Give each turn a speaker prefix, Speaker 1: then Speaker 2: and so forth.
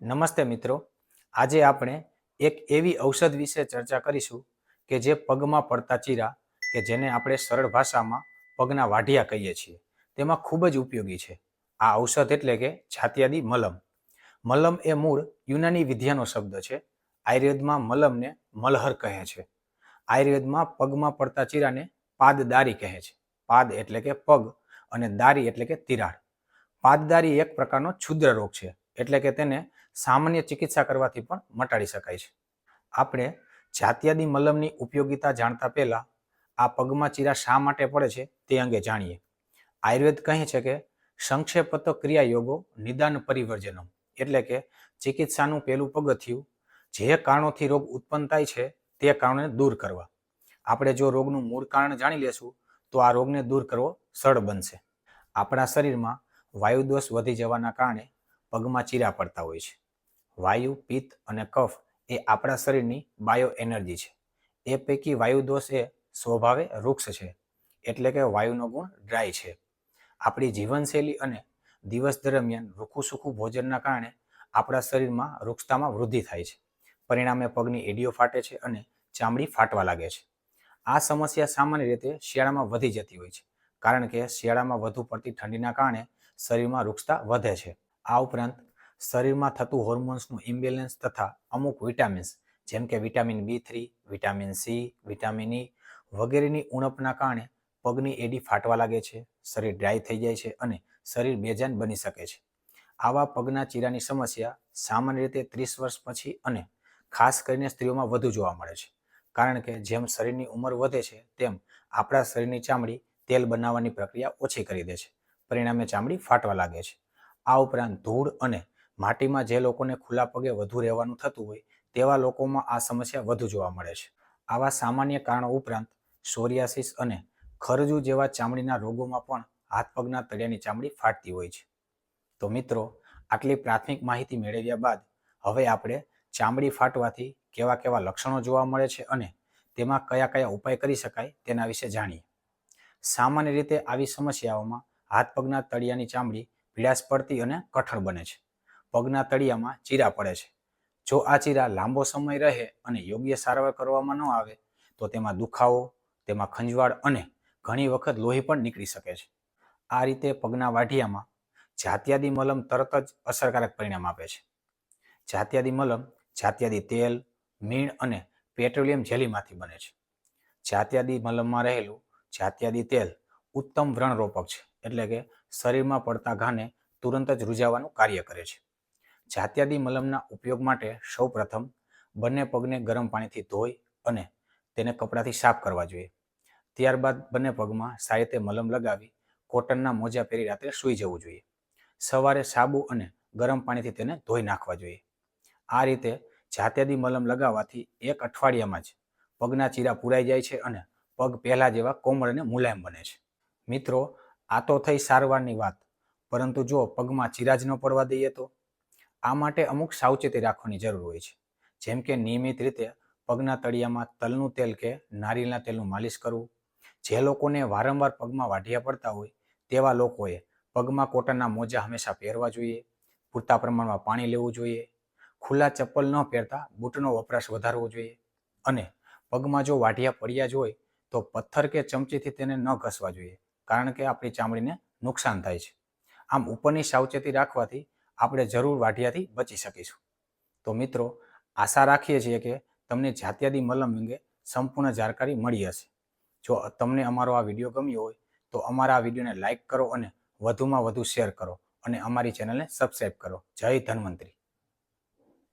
Speaker 1: નમસ્તે મિત્રો. આજે આપણે એક એવી ઔષધ વિશે ચર્ચા કરીશું કે જે પગમાં પડતા ચીરા કે જેને આપણે સરળ ભાષામાં પગના વાઢિયા કહીએ છીએ, તેમાં ખૂબ જ ઉપયોગી છે. આ ઔષધ એટલે કે છાતિયાદી મલમ. મલમ એ મૂળ યુનાની વિદ્યાનો શબ્દ છે. આયુર્વેદમાં મલમને મલહર કહે છે. આયુર્વેદમાં પગમાં પડતા ચીરાને પાદદારી કહે છે. પાદ એટલે કે પગ અને દારી એટલે કે તિરાડ. પાદદારી એક પ્રકારનો છુદ્ર રોગ છે. એટલે કે તેને સામાન્ય ચિકિત્સા કરવાથી પણ મટાડી શકાય છે. આપણે જાતિયાદી મલમની ઉપયોગિતા જાણતા પહેલાં આ પગમાં ચીરા શા માટે પડે છે તે અંગે જાણીએ. આયુર્વેદ કહે છે કે સંક્ષેપત ક્રિયા યોગો નિદાન પરિવર્જનો એટલે કે ચિકિત્સાનું પહેલું પગથિયું, જે કારણોથી રોગ ઉત્પન્ન થાય છે તે કારણોને દૂર કરવા. આપણે જો રોગનું મૂળ કારણ જાણી લેશું, તો આ રોગને દૂર કરવો સરળ બનશે. આપણા શરીરમાં વાયુદોષ વધી જવાના કારણે પગમાં ચીરા પડતા હોય છે. વાયુ, પિત્ત અને કફ એ આપણા શરીરની બાયો એનર્જી છે. એ પૈકી વાયુ દોષ એ સ્વભાવે વૃક્ષ છે, એટલે કે વાયુનો ગુણ ડ્રાય છે. આપણી જીવનશૈલી અને દિવસ દરમિયાન રૂખું સૂખું ભોજનના કારણે આપણા શરીરમાં વૃક્ષતામાં વૃદ્ધિ થાય છે. પરિણામે પગની એડીઓ ફાટે છે અને ચામડી ફાટવા લાગે છે. આ સમસ્યા સામાન્ય રીતે શિયાળામાં વધી જતી હોય છે, કારણ કે શિયાળામાં વધુ પડતી ઠંડીના કારણે શરીરમાં વૃક્ષતા વધે છે. આ ઉપરાંત શરીરમાં થતું હોર્મોન્સનું ઇમ્બેલેન્સ તથા અમુક વિટામિન્સ, જેમ કે vitamin B three, vitamin C, vitamin E વગેરેની ઉણપના કારણે પગની એડી ફાટવા લાગે છે, શરીર ડ્રાય થઈ જાય છે અને શરીર બેજાન બની શકે છે. આવા પગના ચીરાની સમસ્યા સામાન્ય રીતે ત્રીસ વર્ષ પછી અને ખાસ કરીને સ્ત્રીઓમાં વધુ જોવા મળે છે. કારણ કે જેમ શરીરની ઉંમર વધે છે, તેમ આપણા શરીરની ચામડી તેલ બનાવવાની પ્રક્રિયા ઓછી કરી દે છે. પરિણામે ચામડી ફાટવા લાગે છે. આ ઉપરાંત ધૂળ અને માટીમાં જે લોકોને ખુલ્લા પગે વધુ રહેવાનું થતું હોય, તેવા લોકોમાં આ સમસ્યા વધુ જોવા મળે છે. આવા સામાન્ય કારણો ઉપરાંત સોરિયાસિસ અને ખરજુ જેવા ચામડીના રોગોમાં પણ હાથ પગના તળિયાની ચામડી ફાટતી હોય છે. તો મિત્રો, આટલી પ્રાથમિક માહિતી મેળવ્યા બાદ હવે આપણે ચામડી ફાટવાથી કેવા કેવા લક્ષણો જોવા મળે છે અને તેમાં કયા કયા ઉપાય કરી શકાય તેના વિશે જાણીએ. સામાન્ય રીતે આવી સમસ્યાઓમાં હાથ પગના તળિયાની ચામડી ભીડાશ પડતી અને કઠણ બને છે. પગના તળિયામાં ચીરા પડે છે. જો આ ચીરા લાંબો સમય રહે અને યોગ્ય સારવાર કરવામાં ન આવે, તો તેમાં દુખાવો, તેમાં ખંજવાળ અને ઘણી વખત લોહી પણ નીકળી શકે છે. આ રીતે પગના વાઢિયામાં જાતિયાદી મલમ તરત જ અસરકારક પરિણામ આપે છે. જાત્યાદી મલમ જાતિયાદી તેલ, મીણ અને પેટ્રોલિયમ જેલીમાંથી બને છે. જાતિયાદી મલમમાં રહેલું જાતિયાદી તેલ ઉત્તમ વ્રણરોપક છે, એટલે કે શરીરમાં પડતા ઘાને તુરંત જ રૂજાવાનું કાર્ય કરે છે. જાતિયાદી મલમના ઉપયોગ માટે સૌપ્રથમ બંને પગને ગરમ પાણીથી ધોઈ અને તેને કપડાથી સાફ કરવા જોઈએ. ત્યારબાદ બંને પગમાં સારી રીતે મલમ લગાવી કોટનના મોજા પહેરી રાત્રે સૂઈ જવું જોઈએ. સવારે સાબુ અને ગરમ પાણીથી તેને ધોઈ નાખવા જોઈએ. આ રીતે જાત્યાદી મલમ લગાવવાથી એક અઠવાડિયામાં જ પગના ચીરા પુરાઈ જાય છે અને પગ પહેલાં જેવા કોમળ અને મુલાયમ બને છે. મિત્રો આ તો થઈ સારવારની વાત. પરંતુ જો પગમાં ચીરા જ ન પડવા દઈએ તો? આ માટે અમુક સાવચેતી રાખવાની જરૂર હોય છે. જેમ કે નિયમિત રીતે પગના તળિયામાં તલનું તેલ કે નારિયેળના તેલનું માલિશ કરવું. જે લોકોને વારંવાર પગમાં વાઢિયા પડતા હોય, તેવા લોકોએ પગમાં કોટનના મોજા હંમેશા પહેરવા જોઈએ. પૂરતા પ્રમાણમાં પાણી લેવું જોઈએ. ખુલ્લા ચપ્પલ ન પહેરતા બૂટનો વપરાશ વધારવો જોઈએ. અને પગમાં જો વાઢિયા પડ્યા જ હોય, તો પથ્થર કે ચમચીથી તેને ન ઘસવા જોઈએ. કારણ કે આપણી ચામડીને નુકસાન થાય છે. આમ ઉપરની સાવચેતી રાખવાથી આપણે જરૂર વાઢિયાથી બચી શકીશું. તો મિત્રો, આશા રાખીએ છીએ કે તમને જાત્યાદી મલમ અંગે સંપૂર્ણ જાણકારી મળી હશે. જો તમને અમારો આ વીડિયો ગમ્યો હોય, તો અમારા આ વિડીયોને લાઇક કરો અને વધુમાં વધુ શેર કરો અને અમારી ચેનલને સબસ્ક્રાઈબ કરો. જય ધન્વંતરી.